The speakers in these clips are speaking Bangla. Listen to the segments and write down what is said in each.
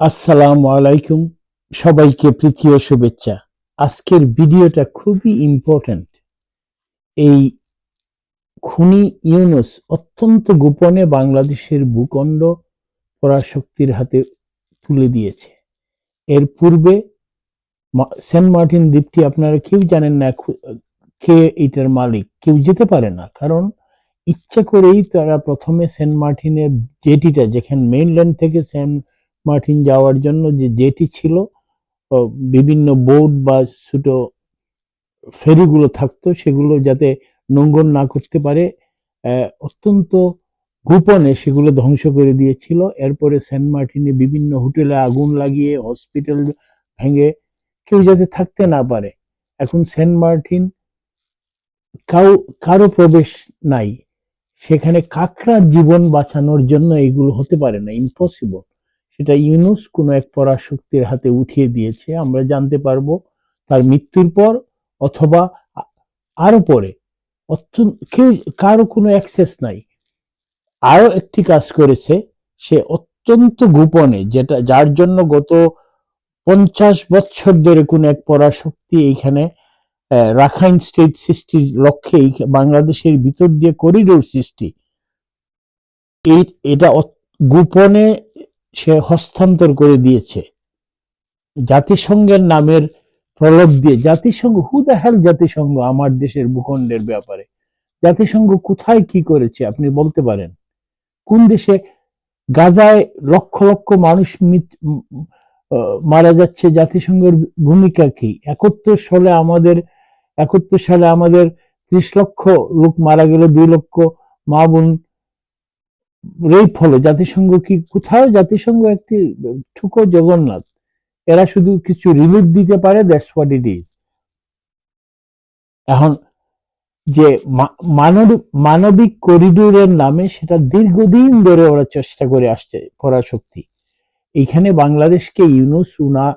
আসসালামু আলাইকুম সবাইকে প্রীতি ও শুভেচ্ছা। আজকের ভিডিওটা খুবই ইম্পর্ট্যান্ট এই খুনি ইউনুস অত্যন্ত গোপনে বাংলাদেশের ভূখণ্ড পরাশক্তির হাতে তুলে দিয়েছে। এর পূর্বে সেন্ট মার্টিন দ্বীপটি আপনারা কেউ জানেন না কে এটার মালিক? কেউ যেতে পারে না, কারণ ইচ্ছা করেই তারা প্রথমে সেন্ট মার্টিনের জেটিটা যেখানে মেইনল্যান্ড থেকে সেন্ট মার্টিন যাওয়ার জন্য যে জেটি ছিল বিভিন্ন বোট বা ছোট ফেরিগুলো থাকতো, সেগুলো যাতে নোঙ্গর না করতে পারে অত্যন্ত গোপনে সেগুলো ধ্বংস করে দিয়েছিল। এরপরে সেন্ট মার্টিনে বিভিন্ন হোটেলে আগুন লাগিয়ে, হসপিটাল ভেঙে কেউ যাতে থাকতে না পারে। এখন সেন্ট মার্টিন কাউ, কারও প্রবেশ নাই। সেখানে কাকড়ার জীবন বাঁচানোর জন্য এগুলো হতে পারে না ইম্পসিবল সেটা ইউনুস কোনো এক পরাশক্তির হাতে উঠিয়ে দিয়েছে। আমরা জানতে পারব তার মৃত্যুর পর অথবা আরও পরে। কেউ, কারও কোনো অ্যাক্সেস নাই। আরও একটি কাজ করেছে, সে অত্যন্ত গোপনে, যেটা, যার জন্য গত পঞ্চাশ বছর ধরে কোনো এক পরাশক্তি এইখানে রাখাইন স্টেট সৃষ্টির লক্ষ্যে বাংলাদেশের ভিতর দিয়ে করিডোর সৃষ্টি। এই, এটা গোপনে সে হস্তান্তর করে দিয়েছে। জাতিসংঘের নামের প্রলোভ দিয়ে। জাতিসংঘ হু দ্য হেল জাতিসংঘ? আমার দেশের ভূখণ্ডের ব্যাপারে। জাতিসংঘ কোথায় কি করেছে, আপনি বলতে পারেন? কোন দেশে গাজায় লক্ষ লক্ষ মানুষ মারা যাচ্ছে? জাতিসংঘের ভূমিকা কি? একাত্তর সালে আমাদের, একাত্তর সালে আমাদের ত্রিশ লক্ষ লোক মারা গেল, দুই লক্ষ মা বোন রেপ হলো। জাতিসংঘ কি কোথাও, জাতিসংঘ একটি ঠুকো জগন্নাথ। এরা শুধু কিছু রিলিফ দিতে পারে দ্যাটস হোয়াট ইট ইজ এখন যে মা- মানবিক করিডোরের নামে সেটা দীর্ঘদিন ধরে ওরা চেষ্টা করে আসছে পরাশক্তি। এইখানে বাংলাদেশকে ইউনুস, উনা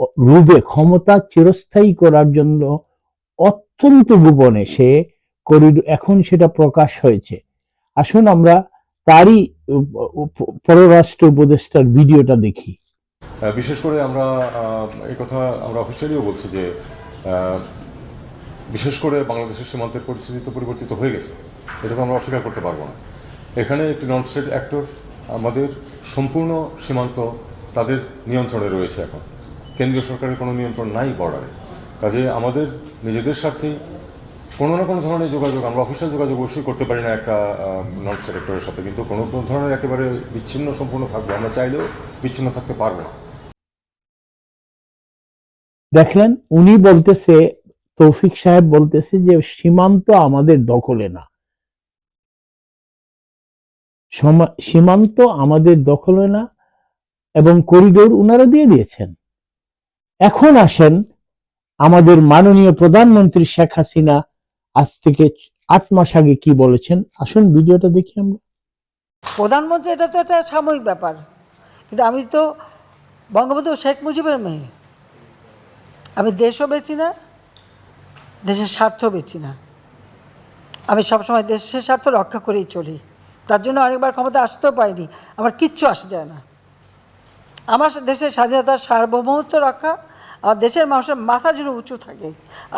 রূপে ক্ষমতা চিরস্থায়ী করার জন্য অত্যন্ত গোপনে সে করিডোর এখন সেটা প্রকাশ হয়েছে। আসুন আমরা তারই পররাষ্ট্র উপদেষ্টার ভিডিওটা দেখি। বিশেষ করে আমরা এই কথা আমরা অফিসিয়ালিও বলছি যে বিশেষ করে বাংলাদেশের সীমান্তের পরিস্থিতি তো পরিবর্তিত হয়ে গেছে। এটা তো আমরা অস্বীকার করতে পারব না। এখানে একটি নন স্টেট অ্যাক্টর আমাদের সম্পূর্ণ সীমান্ত তাদের নিয়ন্ত্রণে রয়েছে এখন। কেন্দ্রীয় সরকারের কোনো নিয়ন্ত্রণ নাই বর্ডারে। কাজে আমাদের নিজেদের স্বার্থেই কোনো না কোনো ধরনের যোগাযোগ, আমরা অফিসিয়াল যোগাযোগ অবশ্যই করতে পারি না একটা নন স্টেট অ্যাক্টরের সাথে, কিন্তু কোনো কোনো ধরনের একেবারে বিচ্ছিন্ন সম্পূর্ণ থাকবে, আমরা চাইলেও বিচ্ছিন্ন থাকতে পারব না। দেখলেন, উনি বলতেছে, তৌফিক সাহেব বলতেছে যে, সীমান্ত আমাদের দখলে না। সমা- সীমান্ত আমাদের দখলে না এবং করিডোর উনারা দিয়ে দিয়েছেন। এখন আসেন আমাদের মাননীয় প্রধানমন্ত্রী শেখ হাসিনা আজ থেকে আট মাস আগে কি বলেছেন? আসুন ভিডিওটা দেখি আমরা। প্রধানমন্ত্রী, এটা তো একটা সাময়িক ব্যাপার। কিন্তু আমি তো বঙ্গবন্ধু শেখ মুজিবের মেয়ে। আমি দেশও বেচি না, দেশের স্বার্থ বেচি না। আমি সবসময় দেশের স্বার্থ রক্ষা করেই চলি। তার জন্য অনেকবার ক্ষমতা আসতেও পারিনি। আমার কিচ্ছু আসে যায় না। আমার দেশের স্বাধীনতার সার্বভৌমত্ব রক্ষা আর দেশের মানুষের মাথা যেন উঁচু থাকে,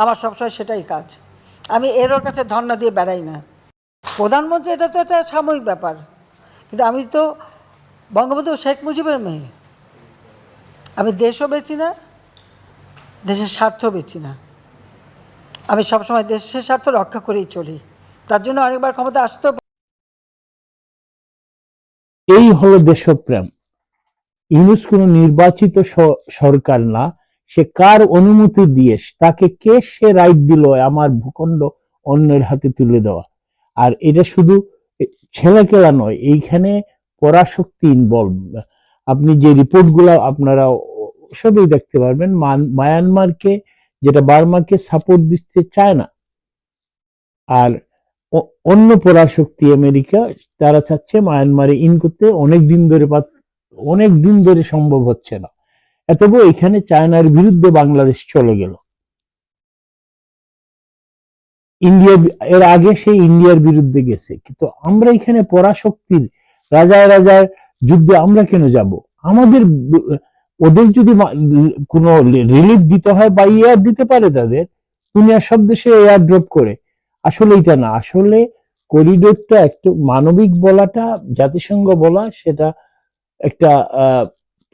আমার সবসময় সেটাই কাজ। আমি এর ওর কাছে ধর্ণা দিয়ে বেড়াই না। প্রধানমন্ত্রী, এটা তো একটা সাময়িক ব্যাপার। কিন্তু আমি তো বঙ্গবন্ধু শেখ মুজিবের মেয়ে। আমি দেশও বেচি না, দেশের স্বার্থ বেচি না। আমি সবসময় দেশের স্বার্থ রক্ষা করেই চলি। তার জন্য অনেকবার ক্ষমতা আসতেও এই হলো দেশপ্রেম। ইউনুস কোন নির্বাচিত সরকার না সে কার অনুমতি দিয়ে, তাকে কে সে রাইট দিল, আমার ভূখণ্ড অন্যের হাতে তুলে দেওয়া? আর এটা শুধু ছেলে ছেলেকেলা নয়, এইখানে পরাশক্তি ইনভলভ আপনি যে রিপোর্টগুলো আপনারা সবই দেখতে পারবেন মায়ানমারকে, যেটা বার্মাকে সাপোর্ট দিতে চায় না আর অন্য পরাশক্তি আমেরিকা, তারা চাচ্ছে মায়ানমারে ইন করতে, অনেক দিন ধরে অনেক দিন ধরে সম্ভব হচ্ছে না। এতবু এখানে চায়নার বিরুদ্ধে বাংলাদেশ চলে গেল। ইন্ডিয়া এর আগে সে ইন্ডিয়ার বিরুদ্ধে গেছে। কিন্তু আমরা এখানে পরাশক্তির, রাজায় রাজার যুদ্ধে আমরা কেন যাব? আমাদের ওদের যদি কোনো রিলিফ দিতে হয় বা এয়ার দিতে পারে তাদের, দুনিয়ার সব দেশে এয়ার ড্রপ করে। আসলে এটা না। আসলে করিডোরটা একটু মানবিক বলাটা, জাতিসংঘ বলা, সেটা একটা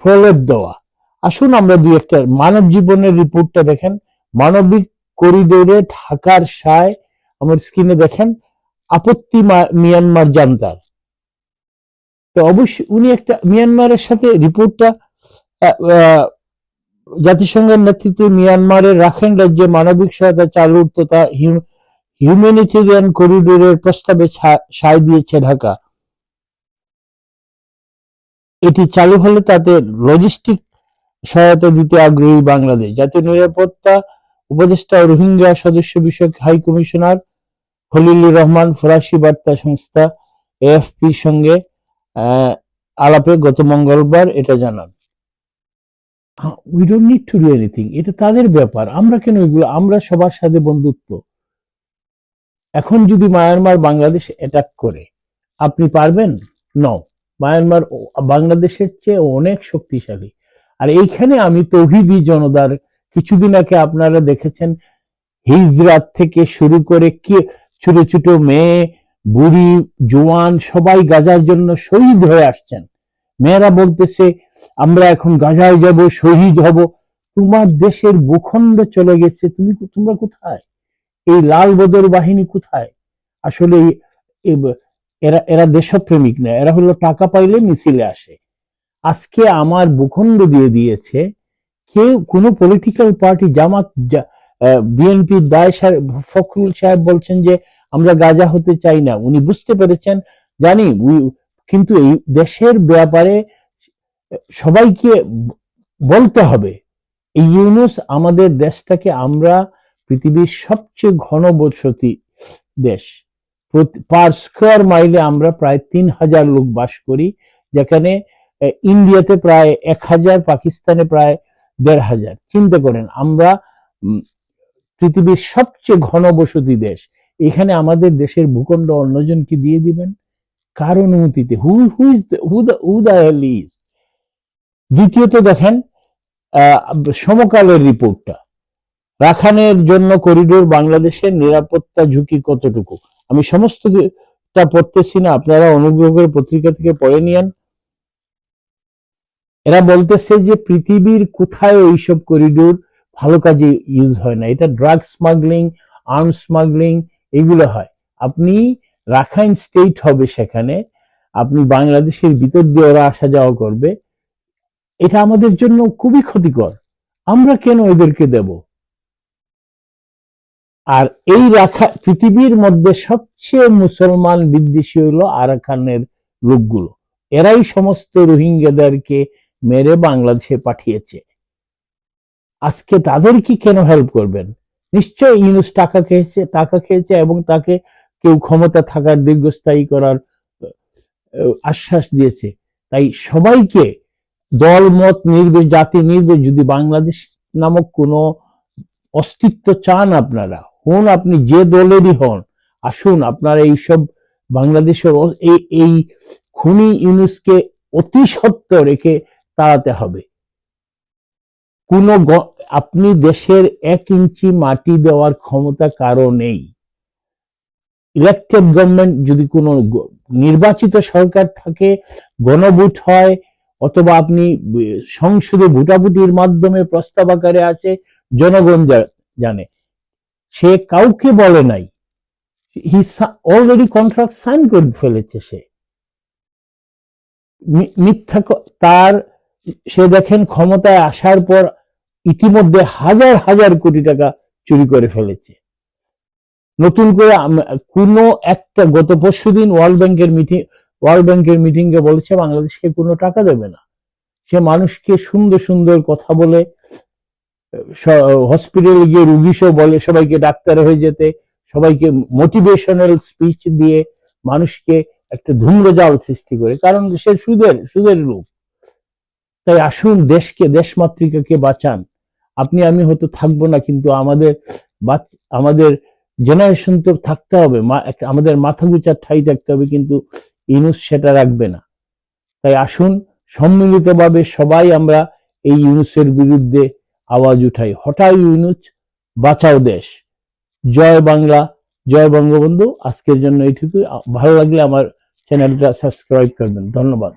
প্রলেপ দেওয়া। আসুন আমরা দুই একটা মানব জীবনের রিপোর্টটা দেখেন। মানবিক করিডোরে ঢাকার সায় আমার স্ক্রিনে দেখেন, আপত্তি মিয়ানমার জানতার। তো অবশ্যই উনি একটা মিয়ানমারের সাথে রিপোর্টটা জাতিসংঘের নেতৃত্বে মিয়ানমারের রাখাইন রাজ্যে মানবিক সহায়তা চালুর তথা হিউম্যানিটেরিয়ান করিডোরের প্রস্তাবে সায় দিয়েছে ঢাকা। এটি চালু হলে তাতে লজিস্টিক সহায়তা দিতে আগ্রহী বাংলাদেশ। জাতীয় নিরাপত্তা উপদেষ্টা রোহিঙ্গা সদস্য বিষয়ক হাই কমিশনার খলিলুর রহমান ফরাসি বার্তা সংস্থা এএফপির সঙ্গে আলাপে গত মঙ্গলবার এটা জানান। We don't need to do anything এটা তাদের ব্যাপার। আমরা কেন এগুলো? আমরা সবার সাথে বন্ধুত্ব। এখন যদি মায়ানমার বাংলাদেশ অ্যাটাক করে, আপনি পারবেন? ন মায়ানমার বাংলাদেশের চেয়ে অনেক শক্তিশালী। আর এইখানে আমি তৌহিদি জনতার কিছুদিন আগে আপনারা দেখেছেন, হিজরাত থেকে শুরু করে কি, ছোট ছোট মেয়ে, বুড়ি, জোয়ান, সবাই গাজার জন্য শহীদ হয়ে আসছেন। মেয়েরা বলতেছে, আমরা এখন গাজায় যাব, শহীদ হব। তোমার দেশের ভূখণ্ড চলে গেছে। তুমি তোমরা কোথায়? এই লাল বদর বাহিনী কোথায়? আসলে এরা এরা দেশপ্রেমিক না, এরা হলো টাকা পাইলে মিছিলে আসে। আজকে আমার ভূখণ্ড দিয়ে দিয়েছে, কেউ, কোনো পলিটিক্যাল পার্টি জামাত বিএনপি দায় সাহেব, ফখরুল সাহেব বলছেন যে, আমরা গাজা হতে চাই না। উনি বুঝতে পেরেছেন, জানি কিন্তু এই দেশের ব্যাপারে সবাইকে বলতে হবে। এই ইউনুস আমাদের দেশটাকে আমরা পৃথিবীর সবচেয়ে ঘনবসতি দেশ। পার স্কোয়ার মাইলে আমরা প্রায় তিন হাজার লোক বাস করি, যেখানে ইন্ডিয়াতে প্রায় এক হাজার, পাকিস্তানে প্রায় দেড় হাজার। চিন্তা করেন, আমরা পৃথিবীর সবচেয়ে ঘনবসতি দেশ, এখানে আমাদের দেশের ভূখণ্ড অন্যজনকে দিয়ে দিবেন? কার অনুমতিতে? হু ইজ হু দ্য দ্বিতীয়ত দেখেন সমকালের রিপোর্টটা। রাখানের জন্য করিডোর বাংলাদেশের নিরাপত্তা ঝুঁকি কতটুকু? আমি সমস্তটা পড়তেছি না, আপনারা অনুগ্রহ করে পত্রিকা থেকে পড়ে নিয়েন। এরা বলতেছে যে পৃথিবীর কোথায় এইসব করিডোর ভালো কাজে ইউজ হয় না। এটা ড্রাগ স্মাগলিং আর্ম স্মাগলিং এগুলো হয়। আপনি রাখাইন স্টেট হবে সেখানে, আপনি বাংলাদেশের ভিতর দিয়ে ওরা আসা যাওয়া করবে, এটা আমাদের জন্য খুবই ক্ষতিকর। আমরা কেন এদেরকে দেব? আর এই রাখা, পৃথিবীর মধ্যে সবচেয়ে মুসলমান বিদ্বেষী হলো আরাকানের লোকগুলো। এরাই সমস্ত রোহিঙ্গাদেরকে মেরে বাংলাদেশে পাঠিয়েছে। আজকে তাদের কি কেন হেল্প করবেন? নিশ্চয় ইউনুস টাকা খেয়েছে টাকা খেয়েছে এবং তাকে কেউ ক্ষমতা থাকার, দীর্ঘস্থায়ী করার আশ্বাস দিয়েছে। তাই সবাইকে দল, মত নির্বিশ জাতি নির্বিশ যদি বাংলাদেশ নামক কোনো অস্তিত্ব চান আপনারা, হন আপনি যে দলেরই হন, আসুন আপনারা এইসব বাংলাদেশের এই খুনি ইউনুসকে অতি সত্য রেখে তাড়াতে হবে। কোন আপনি দেশের এক ইঞ্চি মাটি দেওয়ার ক্ষমতা কারও নেই। ইলেকটেড গভর্নমেন্ট যদি কোনো নির্বাচিত সরকার থাকে, গণভোট হয়, অথবা আপনি সংসদে ভোটাভুটির মাধ্যমে প্রস্তাব আকারে আছে জনগণ জানে। সে কাউকে বলে নাই। হি অলরেডি কন্ট্রাক্ট সাইন করে ফেলেছে সে। মিথ্যা তার সে দেখেন ক্ষমতায় আসার পর ইতিমধ্যে হাজার হাজার কোটি টাকা চুরি করে ফেলেছে। নতুন করে কোনো একটা গত পরশু দিন ওয়ার্ল্ড ব্যাংকের মিটিং, ওয়ার্ল্ড ব্যাংকের মিটিং এ বলেছে, বাংলাদেশকে কোনো টাকা দেবে না। সে মানুষকে সুন্দর সুন্দর কথা বলে হসপিটালে গিয়ে রুগী সহ বলে, সবাইকে ডাক্তার হয়ে যেতে, সবাইকে মোটিভেশনাল স্পিচ দিয়ে মানুষকে একটা ধূম্রজাল সৃষ্টি করে। কারণ সে সুদের সুদের লোক। তাই আসুন দেশকে, দেশমাতৃকাকে বাঁচান। আপনি, আমি হয়তো থাকব না, কিন্তু আমাদের আমাদের জেনারেশন তো থাকতে হবে আমাদের মাথা গুচার ঠাই থাকতে হবে, কিন্তু ইউনুস সেটা রাখবে না। তাই আসুন সম্মিলিতভাবে সবাই আমরা এই ইউনুসের বিরুদ্ধে আওয়াজ উঠাই। হঠাৎ ইউনুস বাঁচাও দেশ। জয় বাংলা, জয় বঙ্গবন্ধু। আজকের জন্য এইটুকু ভালো লাগলে আমার চ্যানেলটা সাবস্ক্রাইব করবেন। ধন্যবাদ।